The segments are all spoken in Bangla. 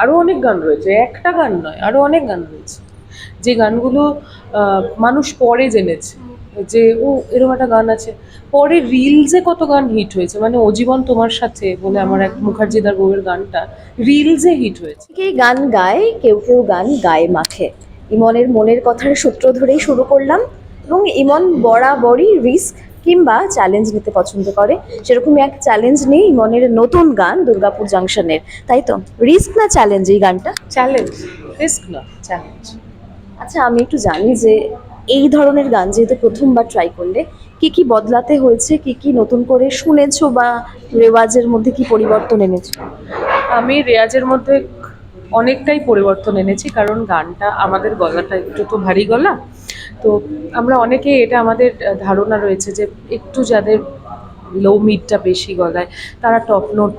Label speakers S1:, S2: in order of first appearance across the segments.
S1: আরও অনেক গান রয়েছে, একটা গান নয় আরও অনেক গান রয়েছে। যে গানগুলো মানুষ পরে জেনেছে, যে, ও এরকম একটা গান আছে। পরে রিলসে কত গান হিট হয়েছে মানে ও জীবন তোমার সাথে বলে আমার এক মুখার্জিদার বউয়ের গানটা রিলসে হিট হয়েছে।
S2: অনেকেই গান গায়, কেউ কেউ গান গায়ে মাখে ইমনের মনের কথার সূত্র ধরেই শুরু করলাম, এবং ইমন বরাবরই রিস্ক কিংবা চ্যালেঞ্জ নিতে পছন্দ করে সেরকমই এক চ্যালেঞ্জ নেই মনের নতুন গান দুর্গাপুর জাংশনের তাই তো? রিস্ক না চ্যালেঞ্জ এই গানটা?
S1: চ্যালেঞ্জ রিস্ক না চ্যালেঞ্জ
S2: আচ্ছা আমি একটু জানি যে এই ধরনের গান যেহেতু প্রথমবার ট্রাই করলে কি কি বদলাতে হয়েছে কি কি নতুন করে শুনেছো বা রেওয়াজের মধ্যে কি পরিবর্তন এনেছো?
S1: আমি রেয়াজের মধ্যে অনেকটাই পরিবর্তন এনেছি কারণ গানটা আমাদের গলাটা একটু তো ভারী গলা তো আমরা অনেকে এটা আমাদের ধারণা রয়েছে যে একটু যাদের লো মিডটা বেশি গলায়, তারা টপ নোট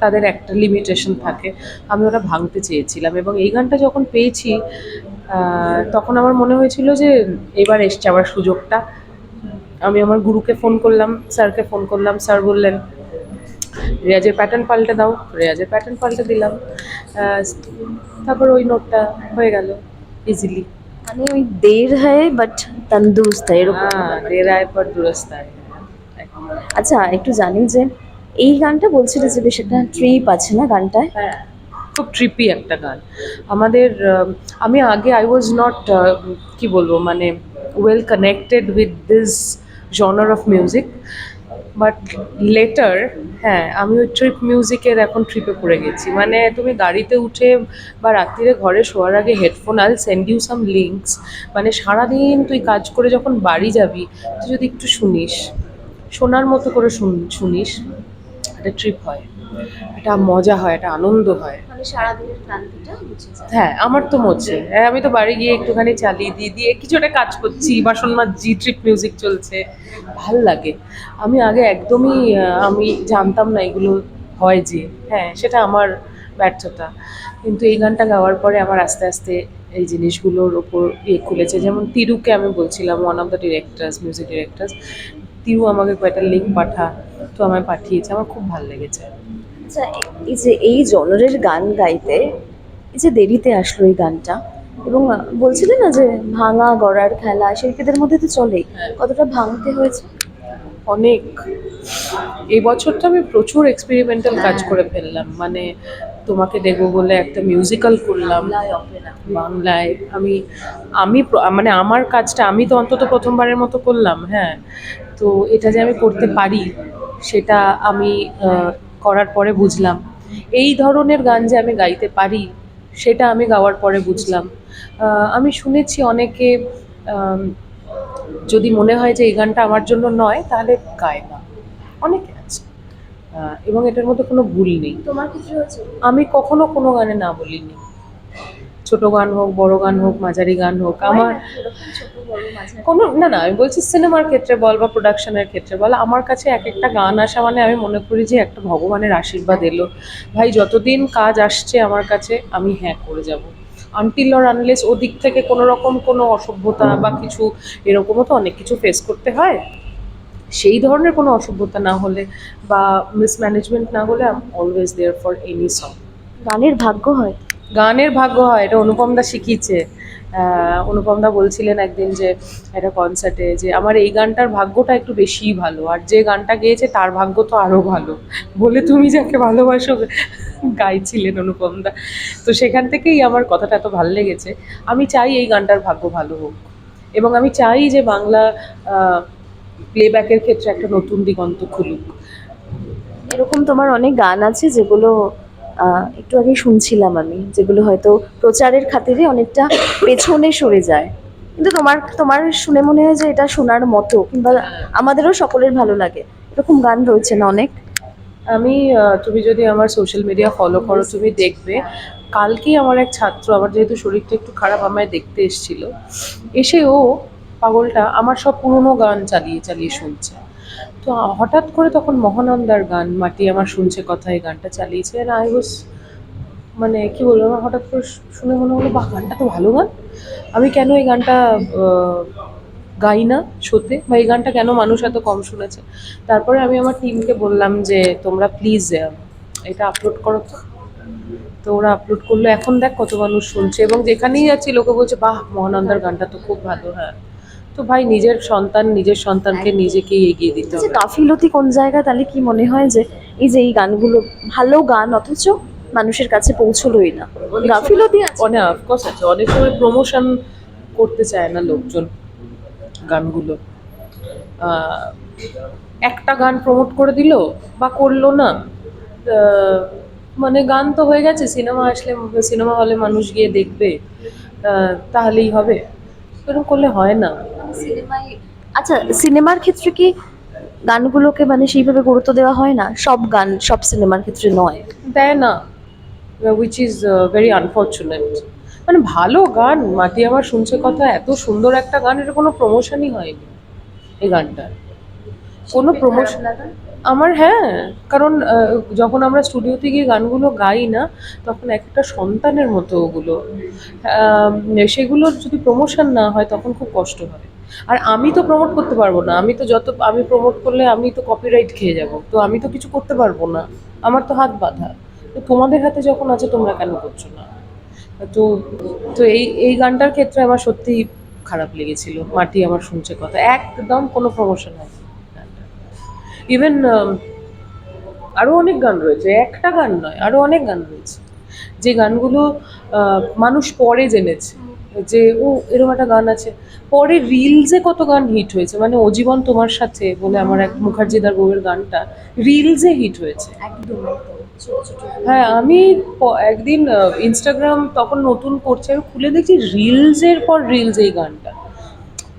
S1: তাদের একটা লিমিটেশন থাকে। আমি ওটা ভাঙতে চেয়েছিলাম এবং এই গানটা যখন পেয়েছি তখন আমার মনে হয়েছিল যে এবার এসছে আবার সুযোগটা। আমি আমার গুরুকে ফোন করলাম, স্যারকে ফোন করলাম, স্যার বললেন, রেয়াজের প্যাটার্ন পাল্টে দাও। রেয়াজের প্যাটার্ন পাল্টে দিলাম। তারপর ওই নোটটা হয়ে গেল ইজিলি
S2: মানে ওই দের হয় বাট তন্দুরস্ত এরকম।
S1: হ্যাঁ দের দুরস্ত আয়
S2: আচ্ছা একটু জানি যে এই গানটা বলছিলে যে বেশ একটা ট্রিপ আছে না গানটায়?
S1: হ্যাঁ খুব ট্রিপি একটা গান। আমাদের আমি আগে আই ওয়াজ নট কি বলব মানে well connected with this genre of music but later হ্যাঁ আমি ওই ট্রিপ মিউজিকের এখন ট্রিপে পড়ে গেছি। মানে তুমি গাড়িতে উঠে বা রাত্রিরে ঘরে শোয়ার আগে headphone I'll send you some links মানে সারাদিন তুই কাজ করে যখন বাড়ি যাবি, তুই যদি একটু শুনিস, শোনার মতো করে শুন- শুনিস, একটা ট্রিপ হয়। একটা মজা হয় একটা আনন্দ হয়। হ্যাঁ আমার তো মোছে। হ্যাঁ আমি তো বাড়ি গিয়ে একটুখানি চালিয়ে দিয়ে দিয়ে কিছু একটা কাজ করছি বাসন মাজছি ট্রিপ মিউজিক চলছে। ভালো লাগে। আমি আগে একদমই আমি জানতাম না এগুলো হয় যে। হ্যাঁ সেটা আমার ব্যর্থতা। কিন্তু এই গানটা গাওয়ার পরে আমার আস্তে আস্তে এই জিনিসগুলোর ওপর ইয়ে খুলেছে। যেমন তিরুকে আমি বলছিলাম one of the directors music directors Tiru আমাকে কয়েকটা লিঙ্ক পাঠা তো আমায় পাঠিয়েছে আমার খুব ভালো লেগেছে।
S2: আচ্ছা এই যে এই জনরের গান গাইতে এই যে দেরিতে আসলো এই গানটা এবং আহ, বলছিলে না যে ভাঙা গড়ার খেলা শিল্পীদের মধ্যে তো চলেই।
S1: হ্যাঁ।
S2: কতটা ভাঙতে হয়েছে?
S1: অনেক। এই বছরটা আমি প্রচুর এক্সপেরিমেন্টাল কাজ করে ফেললাম। মানে তোমাকে দেখব বলে একটা মিউজিক্যাল করলাম। বাংলায় আমি আমি মানে আমার কাজটা আমি তো অন্তত প্রথমবারের মতো করলাম হ্যাঁ। তো এটা যে আমি করতে পারি সেটা আমি করার পরে বুঝলাম এই ধরনের গান যে আমি গাইতে পারি সেটা আমি গাওয়ার পরে বুঝলাম। আমি শুনেছি অনেকে যদি মনে হয় যে এই গানটা আমার জন্য নয় তাহলে গায় না। অনেকে আছে। এবং এটার মধ্যে কোনো ভুল নেই।
S2: তোমার কিছু আছে
S1: আমি কখনো কোনো গানে না বলিনি। ছোট গান হোক বড় গান হোক মাঝারি গান হোক আমার কোনো না না আমি বলছি সিনেমার ক্ষেত্রে বল বা প্রোডাকশনের ক্ষেত্রে বল আমার কাছে এক একটা গান আসা মানে আমি মনে করি যে একটা ভগবানের আশীর্বাদ এলো। ভাই যতদিন কাজ আসছে আমার কাছে আমি হ্যাঁ করে যাব। আনটিল অর আনলেস ওদিক থেকে কোনো রকম কোনো অসভ্যতা বা কিছু এরকমও তো অনেক কিছু ফেস করতে হয়। সেই ধরনের কোনো অসভ্যতা না হলে বা মিসম্যানেজমেন্ট না হলে I always there for any song
S2: গানের ভাগ্য হয়।
S1: গানের ভাগ্য হয় এটা অনুপম দা শিখিয়েছে। আহ, অনুপম দা বলছিলেন একদিন যে একটা কনসার্টে যে আমার এই গানটার ভাগ্যটা একটু বেশিই ভালো আর যে গানটা গেয়েছে তার ভাগ্য তো আরও ভালো। বলে তুমি যাকে ভালোবাসো গাইছিলেন অনুপম দা তো সেখান থেকেই আমার কথাটা এত ভালো লেগেছে। আমি চাই এই গানটার ভাগ্য ভালো হোক। এবং আমি চাই যে বাংলা প্লেব্যাকের ক্ষেত্রে একটা নতুন দিগন্ত খুলুক।
S2: এরকম তোমার অনেক গান আছে যেগুলো একটু আগে শুনছিলাম আমি যেগুলো হয়তো প্রচারের খাতিরে অনেকটা পেছনে সরে যায়। কিন্তু তোমার তোমার শুনে মনে হয় যে এটা শোনার মতো কিংবা আমাদেরও সকলের ভালো লাগে। এরকম গান রয়েছে না অনেক?
S1: আমি তুমি যদি আমার সোশ্যাল মিডিয়া ফলো করো তুমি দেখবে। কালকেই আমার এক ছাত্র আমার যেহেতু শরীরটা একটু খারাপ আমায় দেখতে এসেছিল। এসে ও পাগলটা আমার সব পুরনো গান চালিয়ে চালিয়ে শুনছে। তো হঠাৎ করে তখন মহানন্দার গান, মাটি আমার শুনছে কথা এই গানটা চালিয়েছে আর আই ওয়াজ মানে কি বলব, আমার হঠাৎ করে শুনে মনে হলো, বাহ, গানটা তো ভালো গান। আমি কেন এই গানটা গাই না শোতে বা এই গানটা কেন মানুষ এত কম শুনেছে? তারপরে আমি আমার টিমকে বললাম যে, তোমরা প্লিজ এটা আপলোড করো তো। তো ওরা আপলোড করল। এখন দেখ কত মানুষ শুনছে এবং যেখানেই যাচ্ছি লোকে বলছে, বাহ, মহানন্দার গানটা তো খুব ভালো হ্যাঁ। তো ভাই নিজের সন্তান নিজের সন্তানকে নিজেকেই এগিয়ে দিতে হবে।
S2: গাফিলতি কোন জায়গায়? তাহলে কি মনে হয় যে এই যে এই গানগুলো ভালো গান অথচ মানুষের কাছে পৌঁছলোই না? গাফিলতি আছে।
S1: অনেক অফকোর্স আছে। অনেক সময় প্রমোশন করতে চায় না লোকজন গানগুলো। একটা গান প্রমোট করে দিল বা করল না মানে গান তো হয়ে গেছে সিনেমা আসলে সিনেমা হলে মানুষ গিয়ে দেখবে তাহলেই হবে। এরকম করলে হয় না।
S2: সিনেমায় আচ্ছা সিনেমার ক্ষেত্রে কি গানগুলোকে মানে সেইভাবে গুরুত্ব দেওয়া হয় না? সব গান সব সিনেমার ক্ষেত্রে নয়।
S1: দেয় না। উইচ ইজ ভেরি আনফর্চুনেট মানে ভালো গান মাটি আমার শুনছে কথা এত সুন্দর একটা গান এটা কোনো প্রমোশনই হয়নি এই গানটা কোনো প্রমোশন আমার হ্যাঁ কারণ যখন আমরা স্টুডিওতে গিয়ে গানগুলো গাই না তখন একটা সন্তানের মতো ওগুলো। সেগুলোর যদি প্রমোশন না হয় তখন খুব কষ্ট হয়। আর আমি তো প্রমোট করতে পারব না। আমি তো যত, আমি প্রমোট করলে আমি তো কপিরাইট খেয়ে যাব। তো আমি তো কিছু করতে পারব না। আমার তো হাত বাঁধা। তো তোমাদের হাতে যখন আছে তোমরা কেন করছ না? তো তো এই এই গানটার ক্ষেত্রে আমার সত্যিই খারাপ লেগেছিল। মাটি আমার শুনছে কথা। একদম কোনো প্রমোশন হয়নি ইভেন আরও অনেক গান রয়েছে। একটা গান নয় আরও অনেক গান রয়েছে। যে গানগুলো মানুষ পরে জেনেছে। যে ও এরকম একটা গান আছে। পরে রিলসে কত গান হিট হয়েছে। মানে ও জীবন তোমার সাথে বলে আমার এক মুখার্জিদার বউয়ের গানটা রিলসে হিট হয়েছে। হ্যাঁ আমি একদিন ইনস্টাগ্রাম তখন নতুন করছে আমি খুলে দেখছি রিলসের পর রিলস এই গানটা।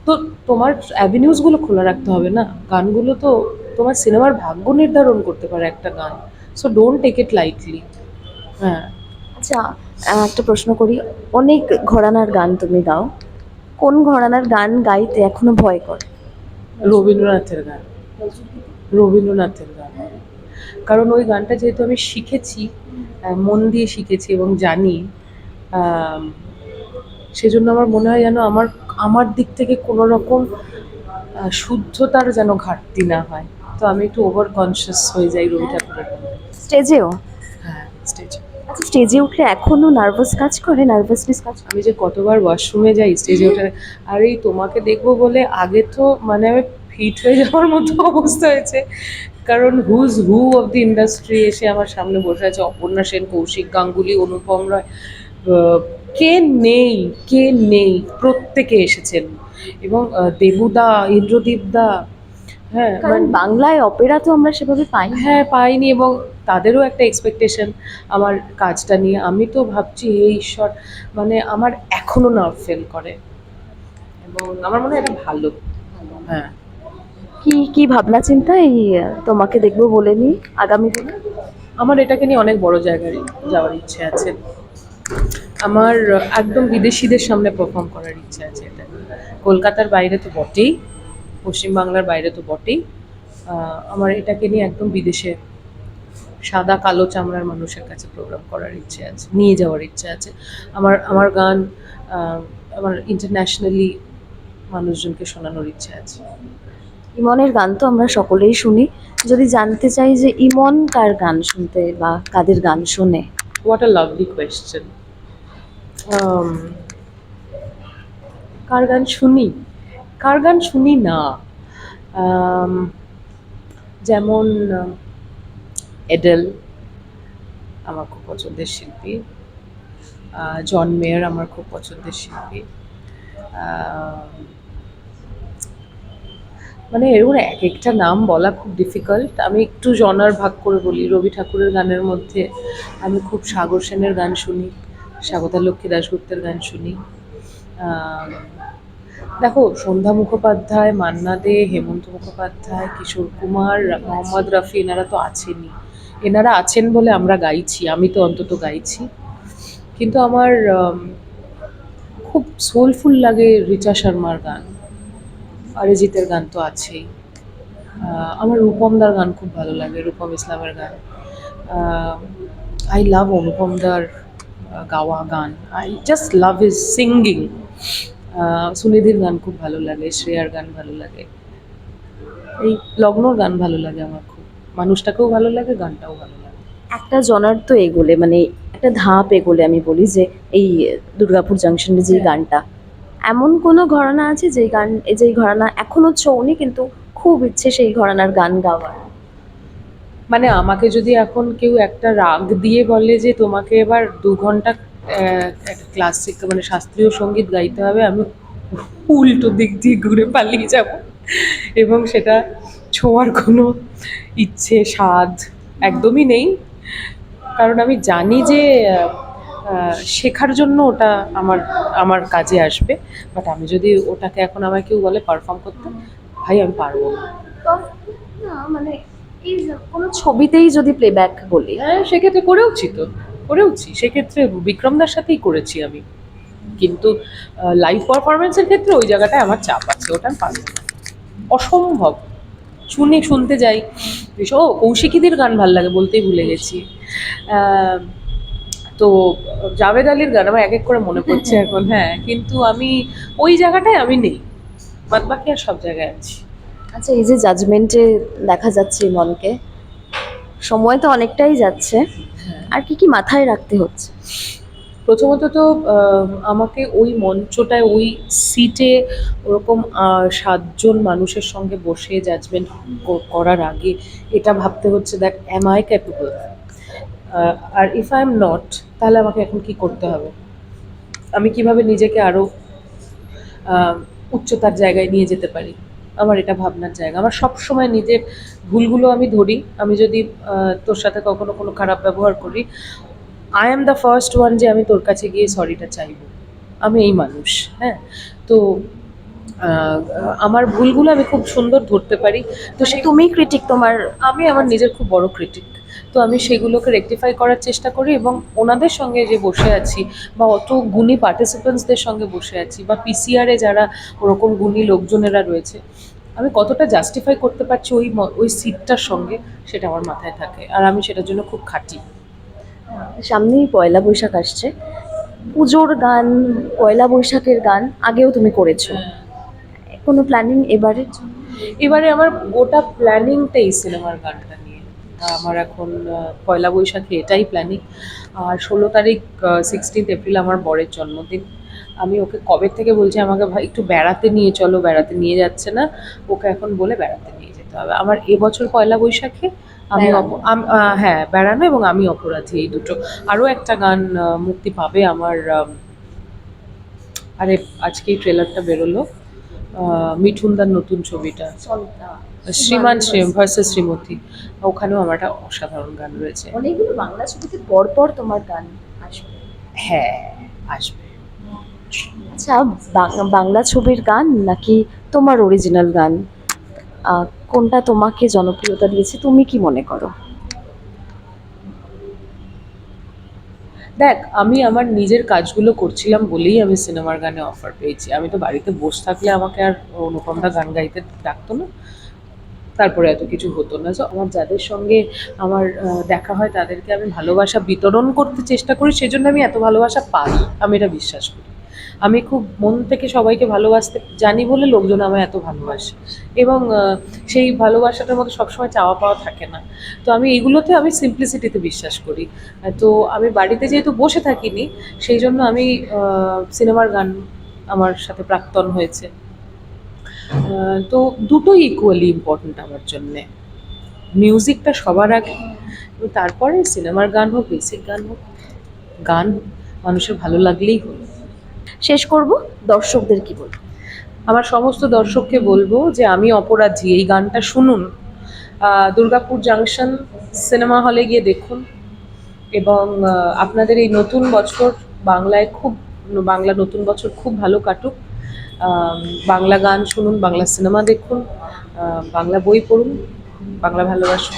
S1: তো তোমার অ্যাভিনিউসগুলো খোলা রাখতে হবে না। গানগুলো তো তোমার সিনেমার ভাগ্য নির্ধারণ করতে পারে একটা গান। So don't take it lightly হ্যাঁ।
S2: আচ্ছা একটা প্রশ্ন করি। অনেক ঘরানার গান তুমি গাও। কোন ঘরানার গান গাইতে এখনও ভয় করে?
S1: রবীন্দ্রনাথের গান। রবীন্দ্রনাথের গান। কারণ ওই গানটা যেহেতু আমি শিখেছি মন দিয়ে শিখেছি এবং জানি সেজন্য আমার মনে হয় যেন আমার আমার দিক থেকে কোনো রকম শুদ্ধতার যেন ঘাটতি না হয়। তো আমি একটু ওভার কনসিয়াস হয়ে যাই রবি ঠাকুরের
S2: স্টেজেও?
S1: স্টেজে
S2: উঠলে এখনও নার্ভাস কাজ করে নার্ভাসনেস কাজ
S1: আমি যে কতবার ওয়াশরুমে যাই স্টেজে উঠে আর এই তোমাকে দেখব বলে আগে তো মানে আমি ফিট হয়ে যাওয়ার মতো অবস্থা হয়েছে। কারণ who's who of the industry এসে আমার সামনে বসে আছে অপর্ণা সেন কৌশিক গাঙ্গুলি অনুপম রয় কে নেই কে নেই প্রত্যেকে এসেছেন। এবং দেবুদা ইন্দ্রদীপ দা হ্যাঁ মানে-
S2: বাংলায় অপেরা তো আমরা সেভাবে পাই
S1: হ্যাঁ পাইনি এবং তাদেরও একটা এক্সপেকটেশন আমার কাজটা নিয়ে। আমি তো ভাবছি হে ঈশ্বর মানে আমার এখনও নার্ভ ফেল করে। এবং আমার মনে হয় এটা ভালো। হ্যাঁ।
S2: কি কি ভাবনা চিন্তা? এই তোমাকে দেখব বলে নি আগামী দিনে
S1: আমার এটাকে নিয়ে অনেক বড় জায়গায় যাওয়ার ইচ্ছে আছে। আমার একদম বিদেশিদের সামনে পারফর্ম করার ইচ্ছে আছে এটা কলকাতার বাইরে তো বটেই পশ্চিমবাংলার বাইরে তো বটেই। আমার এটাকে নিয়ে একদম বিদেশে সাদা কালো চামড়ার মানুষের কাছে প্রোগ্রাম করার ইচ্ছে আছে নিয়ে যাওয়ার ইচ্ছে আছে। আমার আমার গান আমার ইন্টারন্যাশনালি মানুষজনকে শোনানোর ইচ্ছে আছে।
S2: ইমনের গান তো আমরা সকলেই শুনি। যদি জানতে চাই যে ইমন কার গান শুনতে বা কাদের গান শোনে?
S1: A lovely question. Um, কার গান শুনি? কার গান শুনি না? Um, যেমন এডেল আমার খুব পছন্দের শিল্পী। জন মেয়ার আমার খুব পছন্দের শিল্পী। মানে এরকম এক একটা নাম বলা খুব ডিফিকাল্ট আমি একটু জনার ভাগ করে বলি, রবি ঠাকুরের গানের মধ্যে আমি খুব সাগর সেনের গান শুনি স্বাগতা লক্ষ্মী দাশগুপ্তের গান শুনি। দেখো, সন্ধ্যা মুখোপাধ্যায়, মান্না দে, হেমন্ত মুখোপাধ্যায়, কিশোর কুমার, মোহাম্মদ রফি, এনারা তো আছেনই। এনারা আছেন বলে আমরা গাইছি, আমি তো অন্তত গাইছি। কিন্তু আমার খুব সোলফুল লাগে রিচা শর্মার গান। অরিজিতের গান তো আছেই। আমার রূপমদার গান খুব ভালো লাগে, রূপম ইসলামের গান। আই লাভ অনুপমদার গাওয়া গান। I just love is singing সুনিধির গান খুব ভালো লাগে, শ্রেয়ার গান ভালো লাগে। এই লগ্নর গান ভালো লাগে আমার মানুষটাকেও ভালো লাগে গানটাও ভালো লাগে।
S2: একটা জনার তো এগোলে মানে একটা ধাপ এগোলে আমি বলি যে এই দুর্গাপুর জাংশনের যে
S1: হ্যাঁ।
S2: গানটা এমন কোনো ঘরানা আছে যে গান এই যে ঘরানা এখনও ছৌনি কিন্তু খুব ইচ্ছে সেই ঘরানার গান গাওয়ার?
S1: মানে আমাকে যদি এখন কেউ একটা রাগ দিয়ে বলে যে তোমাকে এবার দু ঘণ্টা একটা ক্লাসিক মানে শাস্ত্রীয় সংগীত গাইতে হবে আমি উল্টো দিক দিয়ে ঘুরে পালিয়ে যাব। এবং সেটা ছোঁয়ার কোনো ইচ্ছে স্বাদ একদমই নেই। কারণ আমি জানি যে শেখার জন্য ওটা আমার আমার কাজে আসবে। বাট আমি যদি ওটাকে এখন আমায় কেউ বলে পারফর্ম করতে ভাই আমি পারব না।
S2: না মানে এই কোনো ছবিতেই যদি প্লেব্যাক বলি।
S1: হ্যাঁ সেক্ষেত্রে করেওছি তো করেওছি। সেক্ষেত্রে বিক্রমদার সাথেই করেছি আমি। কিন্তু লাইভ পারফরমেন্সের ক্ষেত্রে ওই জায়গাটায় আমার চাপ আছে ওটা আমি পারব না। অসম্ভব। শুনে শুনতে যাই। বেশ ও কৌশিকীদের গান ভালো লাগে বলতেই ভুলে গেছি। তো জাভেদ আলীর গান আমার এক এক করে মনে পড়ছে এখন হ্যাঁ। কিন্তু আমি ওই জায়গাটায় আমি নেই। বাদ বাকি আর সব জায়গায় আছি।
S2: আচ্ছা এই যে জাজমেন্টে দেখা যাচ্ছে মনকে সময় তো অনেকটাই যাচ্ছে। আর কি কি মাথায় রাখতে হচ্ছে?
S1: প্রথমত তো আমাকে ওই মঞ্চটায়, ওই সিটে ওরকম সাতজন মানুষের সঙ্গে বসে জাজমেন্ট করার আগে এটা ভাবতে হচ্ছে, দেখ অ্যাম আই ক্যাপেবল আর ইফ আই এম নট তাহলে আমাকে এখন কি করতে হবে? আমি কীভাবে নিজেকে আরও উচ্চতার জায়গায় নিয়ে যেতে পারি? আমার এটা ভাবনার জায়গা। আমার সব সময় নিজের ভুলগুলো আমি ধরি। আমি যদি তোর সাথে কখনো কোনো খারাপ ব্যবহার করি I am the first one যে আমি তোর কাছে গিয়ে সরিটা চাইব। আমি এই মানুষ হ্যাঁ? তো আমার ভুলগুলো আমি খুব সুন্দর ধরতে পারি। তো সে
S2: তুমি ক্রিটিক তোমার।
S1: আমি আমার নিজের খুব বড় ক্রিটিক তো আমি সেগুলোকে রেকটিফাই করার চেষ্টা করি এবং ওনাদের সঙ্গে যে বসে আছি বা অত গুণী পার্টিসিপেন্টসদের সঙ্গে বসে আছি বা পিসিআরে যারা ওরকম গুণী লোকজনেরা রয়েছে আমি কতটা জাস্টিফাই করতে পারছি ওই ওই সিটটার সঙ্গে সেটা আমার মাথায় থাকে। আর আমি সেটার জন্য খুব খাটি।
S2: সামনেই পয়লা বৈশাখ আসছে। পুজোর গান, পয়লা বৈশাখের গান আগেও তুমি করেছ। কোনো প্ল্যানিং এবারে?
S1: এবারে আমার গোটা প্ল্যানিংটাই সিনেমার গানটা নিয়ে। আমার এখন পয়লা বৈশাখে এটাই প্ল্যানিং আর ষোলো তারিখ সিক্সটিন্থ এপ্রিল আমার বরের জন্মদিন। আমি ওকে কবে থেকে বলছি, আমাকে ভাই একটু বেড়াতে নিয়ে চলো, বেড়াতে নিয়ে যাচ্ছে না। ওকে এখন বলে বেড়াতে নিয়ে যেতে হবে। আমার এবছর পয়লা বৈশাখে আমি হ্যাঁ বেড়ানো এবং আমি অপরাধী এই দুটো। আরও একটা গান মুক্তি পাবে আমার আম, আরে আজকেই ট্রেলারটা বেরোলো। মিঠুনদার নতুন ছবিটা। শ্রীমান শ্রীম ভার্সেস শ্রীমতী। ওখানেও আমার একটা অসাধারণ গান রয়েছে।
S2: অনেকগুলো বাংলা ছবিতে পরপর তোমার গান আসবে।
S1: হ্যাঁ আসবে।
S2: আচ্ছা বাং- বাংলা ছবির গান নাকি তোমার অরিজিনাল গান? কোনটা তোমাকে জনপ্রিয়তা দিয়েছে, তুমি কি মনে করো?
S1: দেখ, আমি আমার নিজের কাজগুলো করছিলাম বলেই আমি সিনেমার গানে অফার পেয়েছি। আমি তো বাড়িতে বসে থাকলে আমাকে আর অনুপমদা গান গাইতে ডাকতো না। তারপরে এত কিছু হতো না। তো আমার যাদের সঙ্গে আমার দেখা হয় তাদেরকে আমি ভালোবাসা বিতরণ করতে চেষ্টা করি, সেজন্য আমি এত ভালোবাসা পাই। আমি এটা বিশ্বাস করি। আমি খুব মন থেকে সবাইকে ভালোবাসতে, জানি বলে লোকজন আমায় এত ভালোবাসে। এবং সেই ভালোবাসাটার মধ্যে সবসময় চাওয়া পাওয়া থাকে না। তো আমি এগুলোতে আমি সিম্পলিসিটিতে বিশ্বাস করি। তো আমি বাড়িতে যেহেতু বসে থাকিনি, সেই জন্য আমি সিনেমার গান আমার সাথে প্রাক্তন হয়েছে। তো দুটোই ইকুয়ালি ইম্পর্ট্যান্ট আমার জন্যে। মিউজিকটা সবার আগে তারপরে সিনেমার গান হোক বেসিক গান হোক, গান মানুষের ভালো লাগলেই হলো
S2: শেষ করব, দর্শকদের কি বলব?
S1: আমার সমস্ত দর্শককে বলব যে আমি অপরাধী, এই গানটা শুনুন। দুর্গাপুর জাংশন সিনেমা হলে গিয়ে দেখুন। এবং আপনাদের এই নতুন বছর বাংলায় খুব, বাংলা নতুন বছর খুব ভালো কাটুক। বাংলা গান শুনুন, বাংলা সিনেমা দেখুন বাংলা বই পড়ুন, বাংলা ভালোবাসুন।